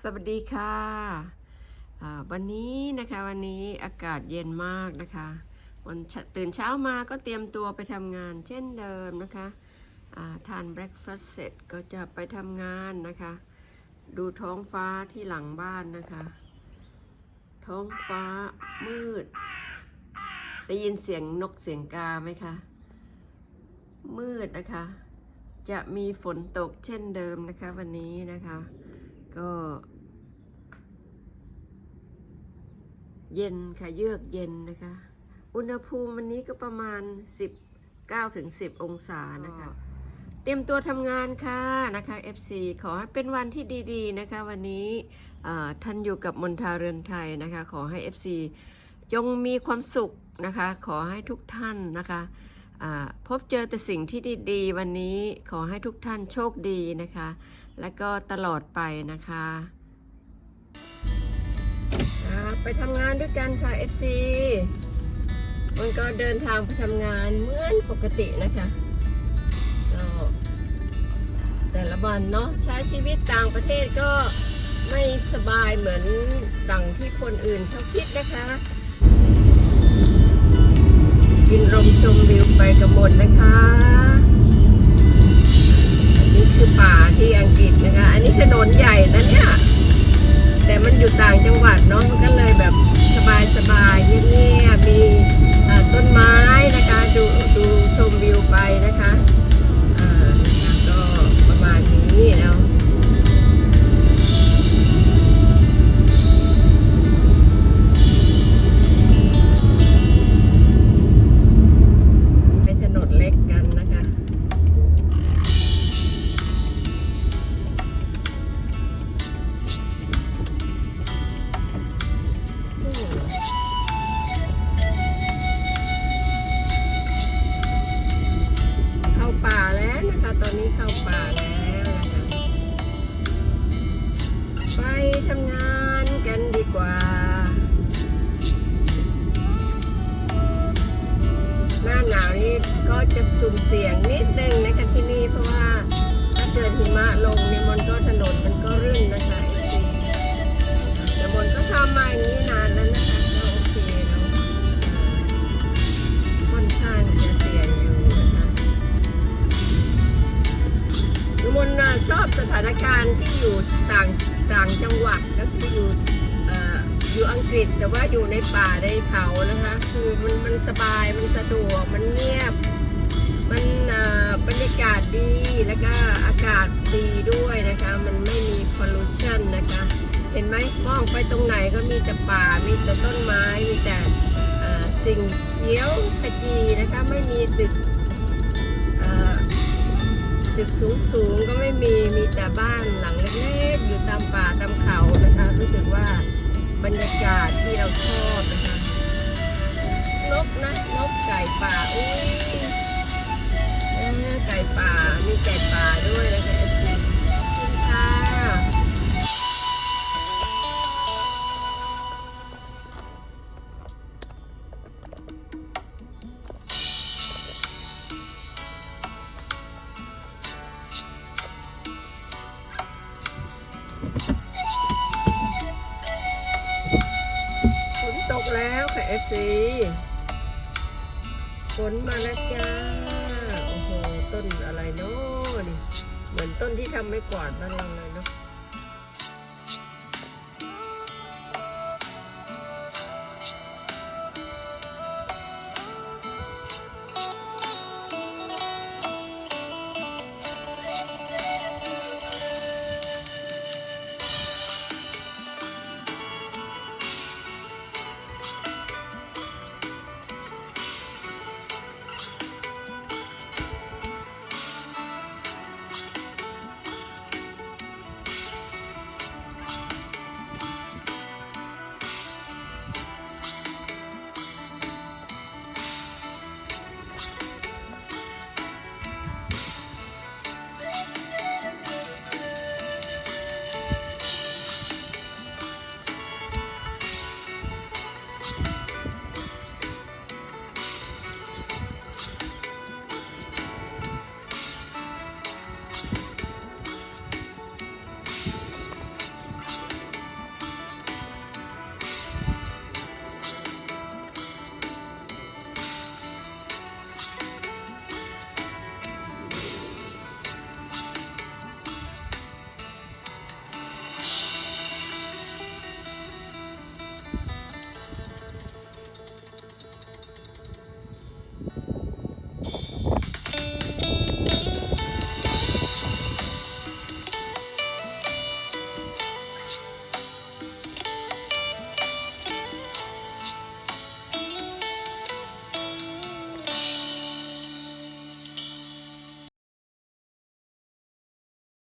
สวัสดีค่ะวันนี้นะคะวันนี้อากาศเย็นมากนะคะวันตื่นเช้ามาก็เตรียมตัวไปทำงานเช่นเดิมนะคะาทานเบรคฟาสต์เสร็จก็จะไปทำงานนะคะ ดูท้องฟ้าที่หลังบ้านนะคะ ท้องฟ้ามืด ได้ยินเสียงนกเสียงกาไหมคะ มืดนะคะ จะมีฝนตกเช่นเดิมนะคะวันนี้นะคะ ก็ เย็นค่ะ เยือกเย็นนะคะ อุณหภูมิวันนี้ก็ประมาณ 19ถึง10 องศานะคะ เตรียมตัวทำงานค่ะนะคะ FC ขอให้เป็นวันที่ดีๆนะคะ วันนี้เอ่อท่านอยู่กับมนทาเรือนไทยนะคะ ขอให้ FC จงมีความสุขนะคะ ขอให้ทุกท่านนะคะอ่า พบเจอแต่สิ่งที่ดีๆ วันนี้ขอให้ทุกท่านโชคดีนะคะ และก็ตลอดไปนะคะไปทำงานด้วยกันค่ะ FC มันก็เดินทางไปทำงานเหมือนปกตินะคะก็แต่ละวันเนาะใช้ชีวิตต่างประเทศก็ไม่สบายเหมือนดังที่คนอื่นเขาคิดนะคะ กินลมชมวิวไปกับหมดนะคะ อันนี้คือป่าที่อังกฤษนะคะ อันนี้ถนนใหญ่นะเนี่ย แต่มันอยู่ต่างจังหวัดเนาะมันก็เลยแบบ เสียงนิดนึงนะคะที่นี่เพราะว่าถ้าเกิดหิมะลงเนี่ยมันก็ถนนมันก็รื่นนะคะเอซีแต่มนก็ทำมาอย่างนี้นานแล้วนะคะก็โอเคเนาะค่อนข้างจะเสียงอยู่นะคะคือมนชอบสถานการณ์ที่อยู่ต่างต่างจังหวัดก็คืออยู่อยู่อังกฤษแต่ว่าอยู่ในป่าในเขานะคะ คือมันมันสบายมันสะดวกมันเงียบ มันบรรยากาศดีแล้วก็อากาศดีด้วยนะคะ มันไม่มีพอลูชันนะคะ เห็นไหมมองไปตรงไหนก็มีแต่ป่า มีแต่ต้นไม้ มีแต่สิ่งเขียวขจีนะคะ ไม่มีตึกตึกสูงสูงๆก็ไม่มี มีแต่บ้านหลังเล็กๆ อยู่ตามป่าตามเขานะคะ รู้สึกว่าบรรยากาศที่เราชอบนะคะ นกนะ นกก แล้วค่ะเอฟซีฝนมาแล้วจ้า โอ้โห ต้นอะไรเนาะนี่ เหมือนต้นที่ทำไม่กวาดบ้านเราเลยเนาะ